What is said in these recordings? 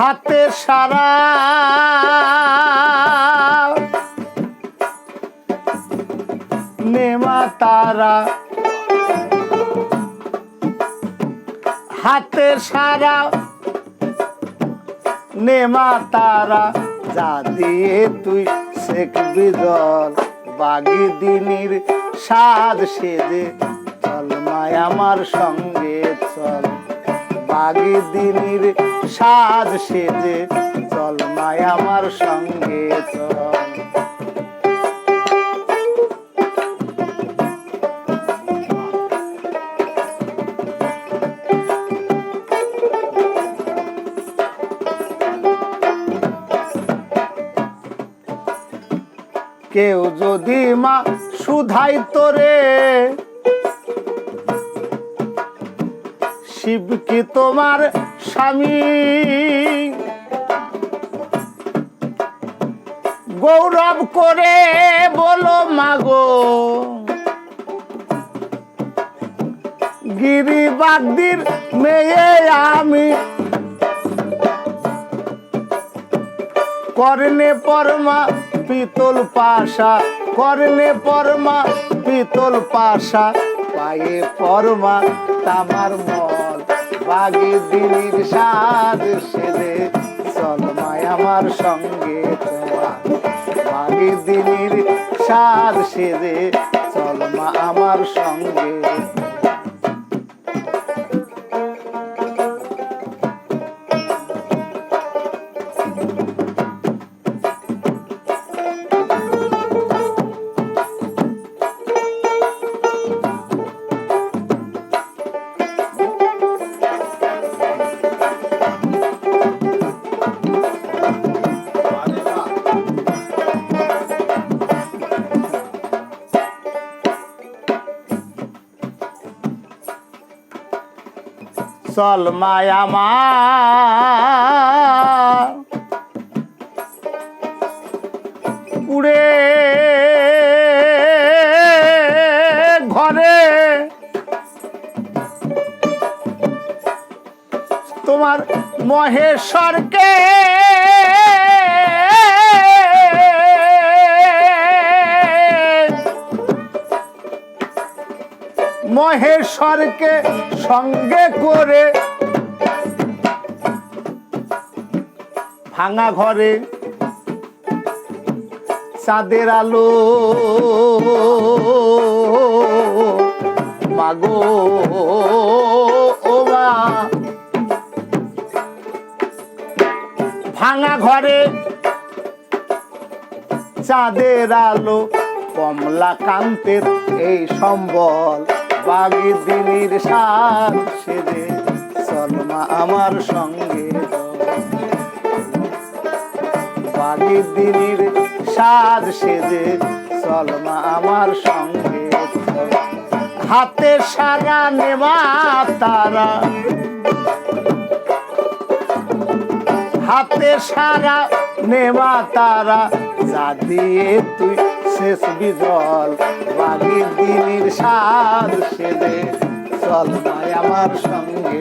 হাতে সারা। নেমা তারা। হাতে সারা। নেমা তারা। যা দিয়ে তুই শেখবি জল। বাগি দিনের সাজ সেজে চল মায় আমার সঙ্গে। বাগি সাজ সেজে চল মায় আমার সঙ্গে কেউ যদি মা সুধাই তোরে শিব কি তোমার স্বামী? গৌরব করে বলো মাগো, গিরিবাগদির মেয়ে আমি। কর্ণে পরমা পিতল পাশা, কর্ণে পরমা পিতল পাশা, পায়ে পরমা তামার মল বাগে দিলির সাজ সেজে, চল মায় আমার সঙ্গে চলা বাগে দিলির সাজ সেজে, চল মা আমার সঙ্গে। চল মায়া মা। উড়ে ঘরে। তোমার মহেশ্বরকে মহেশ্বরকে সঙ্গে করে ভাঙা ঘরে চাঁদের আলো মাগো ভাঙা ঘরে চাঁদের আলো, কমলা কান্তের এই সম্বল। বাগি দিনের সার সেরে চলমা আমার সঙ্গে বাগি দিনের সাজ সেজে চলমা আমার সঙ্গে। হাতে সারা নেমা তারা হাতে সারা নেমা তারা যা দিয়ে তুই শেষ বিজল বাগি দিনের সাজ সেজে। চল মায় আমার সঙ্গে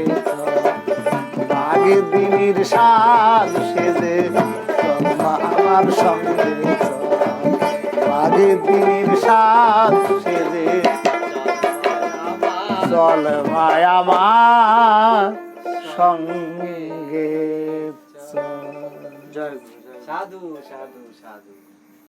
বাগি দিনের সাজ সেজে। চল মা আমার সঙ্গে বাগি দিনের সাজ সেজে। চল মায় আমার সঙ্গে জয় সাধু সাধু সাধু।